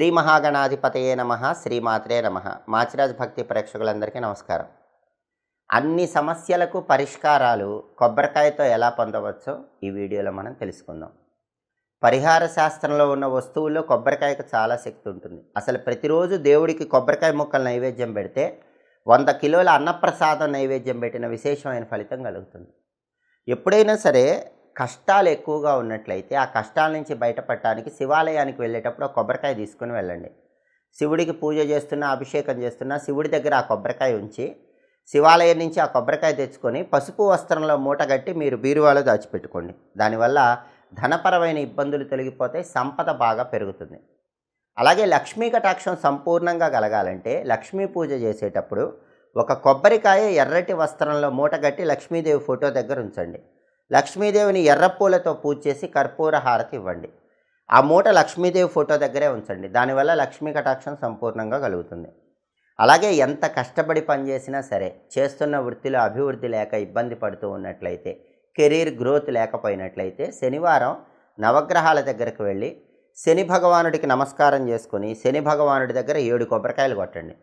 శ్రీ మహాగణాధిపతయే నమ శ్రీమాత్రే నమ. మాచిరాజ్ భక్తి ప్రేక్షకులందరికీ నమస్కారం. అన్ని సమస్యలకు పరిష్కారాలు కొబ్బరికాయతో ఎలా పొందవచ్చో ఈ వీడియోలో మనం తెలుసుకుందాం. పరిహార శాస్త్రంలో ఉన్న వస్తువుల్లో కొబ్బరికాయకు చాలా శక్తి ఉంటుంది. అసలు ప్రతిరోజు దేవుడికి కొబ్బరికాయ ముక్కలు నైవేద్యం పెడితే వంద కిలోల అన్నప్రసాదం నైవేద్యం పెట్టిన విశేషమైన ఫలితం కలుగుతుంది. ఎప్పుడైనా సరే కష్టాలు ఎక్కువగా ఉన్నట్లయితే ఆ కష్టాల నుంచి బయటపడటానికి శివాలయానికి వెళ్ళేటప్పుడు కొబ్బరికాయ తీసుకుని వెళ్ళండి. శివుడికి పూజ చేస్తున్నా అభిషేకం చేస్తున్నా శివుడి దగ్గర ఆ కొబ్బరికాయ ఉంచి శివాలయం నుంచి ఆ కొబ్బరికాయ తెచ్చుకొని పసుపు వస్త్రంలో మూటగట్టి మీరు బీరువాలో దాచిపెట్టుకోండి. దానివల్ల ధనపరమైన ఇబ్బందులు తొలగిపోతే సంపద బాగా పెరుగుతుంది. అలాగే లక్ష్మీ కటాక్షం సంపూర్ణంగా కలగాలంటే లక్ష్మీ పూజ చేసేటప్పుడు ఒక కొబ్బరికాయ ఎర్రటి వస్త్రంలో మూటగట్టి లక్ష్మీదేవి ఫోటో దగ్గర ఉంచండి. లక్ష్మీదేవిని ఎర్రపూలతో పూజ చేసి కర్పూర హారతి ఇవ్వండి. ఆ మూట లక్ష్మీదేవి ఫోటో దగ్గరే ఉంచండి. దానివల్ల లక్ష్మీ కటాక్షం సంపూర్ణంగా కలుగుతుంది. అలాగే ఎంత కష్టపడి పనిచేసినా సరే చేస్తున్న వృత్తిలో అభివృద్ధి లేక ఇబ్బంది పడుతూ ఉన్నట్లయితే కెరీర్ గ్రోత్ లేకపోయినట్లయితే శనివారం నవగ్రహాల దగ్గరకు వెళ్ళి శని భగవానుడికి నమస్కారం చేసుకుని శని భగవానుడి దగ్గర ఏడు కొబ్బరికాయలు కొట్టండి.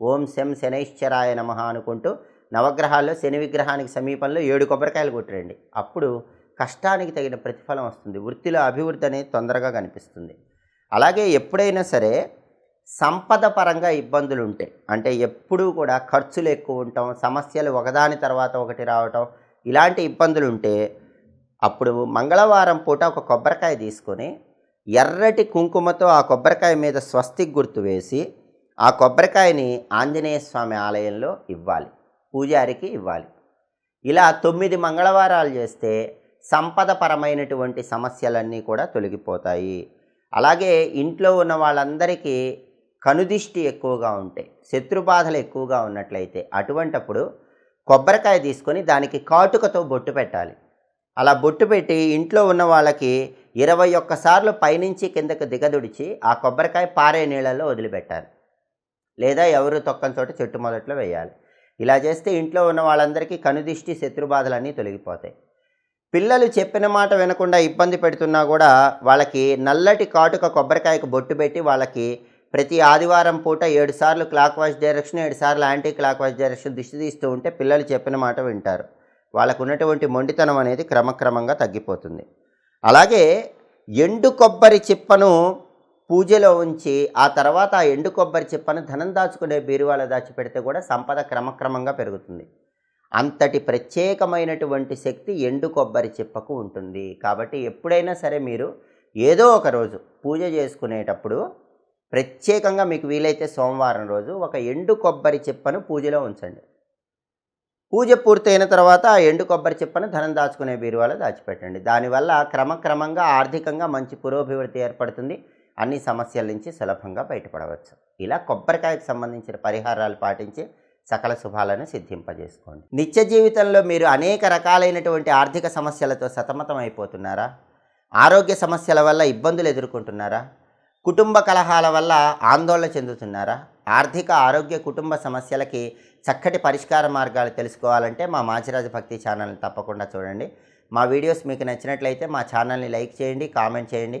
ఓం శం శనైశ్చరాయ నమ అనుకుంటూ నవగ్రహాల్లో శని విగ్రహానికి సమీపంలో ఏడు కొబ్బరికాయలు కొట్టిరండి. అప్పుడు కష్టానికి తగిన ప్రతిఫలం వస్తుంది. వృత్తిలో అభివృద్ధి అనేది తొందరగా కనిపిస్తుంది. అలాగే ఎప్పుడైనా సరే సంపద పరంగా ఇబ్బందులు ఉంటాయి అంటే ఎప్పుడూ కూడా ఖర్చులు ఎక్కువ ఉండటం సమస్యలు ఒకదాని తర్వాత ఒకటి రావటం ఇలాంటి ఇబ్బందులు ఉంటే అప్పుడు మంగళవారం పూట ఒక కొబ్బరికాయ తీసుకొని ఎర్రటి కుంకుమతో ఆ కొబ్బరికాయ మీద స్వస్తిక్ గుర్తు వేసి ఆ కొబ్బరికాయని ఆంజనేయ స్వామి ఆలయంలో ఇవ్వాలి. పూజారికి ఇవ్వాలి. ఇలా తొమ్మిది మంగళవారాలు చేస్తే సంపదపరమైనటువంటి సమస్యలన్నీ కూడా తొలగిపోతాయి. అలాగే ఇంట్లో ఉన్న వాళ్ళందరికీ కనుదిష్టి ఎక్కువగా ఉంటాయి శత్రుబాధలు ఎక్కువగా ఉన్నట్లయితే అటువంటప్పుడు కొబ్బరికాయ తీసుకొని దానికి కాటుకతో బొట్టు పెట్టాలి. అలా బొట్టు పెట్టి ఇంట్లో ఉన్న వాళ్ళకి ఇరవై ఒక్కసార్లు పైనుంచి కిందకు దిగదుడిచి ఆ కొబ్బరికాయ పారే నీళ్ళలో వదిలిపెట్టాలి. లేదా ఎవరు తొక్కని చోట చెట్టు మొదట్లో వేయాలి. ఇలా చేస్తే ఇంట్లో ఉన్న వాళ్ళందరికీ కనుదిష్టి శత్రుబాధలన్నీ తొలగిపోతాయి. పిల్లలు చెప్పిన మాట వినకుండా ఇబ్బంది పెడుతున్నా కూడా వాళ్ళకి నల్లటి కాటుక కొబ్బరికాయకు బొట్టు పెట్టి వాళ్ళకి ప్రతి ఆదివారం పూట ఏడు సార్లు క్లాక్ వైజ్ డైరెక్షన్ ఏడు సార్లు యాంటీ క్లాక్ వైజ్ డైరెక్షన్ దిష్టి తీస్తూ ఉంటే పిల్లలు చెప్పిన మాట వింటారు. వాళ్ళకు ఉన్నటువంటి మొండితనం అనేది క్రమక్రమంగా తగ్గిపోతుంది. అలాగే ఎండు కొబ్బరి చిప్పను పూజలో ఉంచి ఆ తర్వాత ఆ ఎండు కొబ్బరి చిప్పను ధనం దాచుకునే బీరువాలో దాచిపెడితే కూడా సంపద క్రమక్రమంగా పెరుగుతుంది. అంతటి ప్రత్యేకమైనటువంటి శక్తి ఎండు కొబ్బరి చిప్పకు ఉంటుంది. కాబట్టి ఎప్పుడైనా సరే మీరు ఏదో ఒక రోజు పూజ చేసుకునేటప్పుడు ప్రత్యేకంగా మీకు వీలైతే సోమవారం రోజు ఒక ఎండు కొబ్బరి చిప్పను పూజలో ఉంచండి. పూజ పూర్తయిన తర్వాత ఆ ఎండు కొబ్బరి చిప్పను ధనం దాచుకునే బీరువాలో దాచిపెట్టండి. దానివల్ల క్రమక్రమంగా ఆర్థికంగా మంచి పురోభివృద్ధి ఏర్పడుతుంది. అన్ని సమస్యల నుంచి సులభంగా బయటపడవచ్చు. ఇలా కొబ్బరికాయకు సంబంధించిన పరిహారాలు పాటించి సకల శుభాలను సిద్ధింపజేసుకోండి. నిత్య జీవితంలో మీరు అనేక రకాలైనటువంటి ఆర్థిక సమస్యలతో సతమతం అయిపోతున్నారా ఆరోగ్య సమస్యల వల్ల ఇబ్బందులు ఎదుర్కొంటున్నారా? కుటుంబ కలహాల వల్ల ఆందోళన చెందుతున్నారా? ఆర్థిక ఆరోగ్య కుటుంబ సమస్యలకి చక్కటి పరిష్కార మార్గాలు తెలుసుకోవాలంటే మా మాచిరాజు భక్తి ఛానల్ని తప్పకుండా చూడండి. మా వీడియోస్ మీకు నచ్చినట్లయితే మా ఛానల్ని లైక్ చేయండి కామెంట్ చేయండి.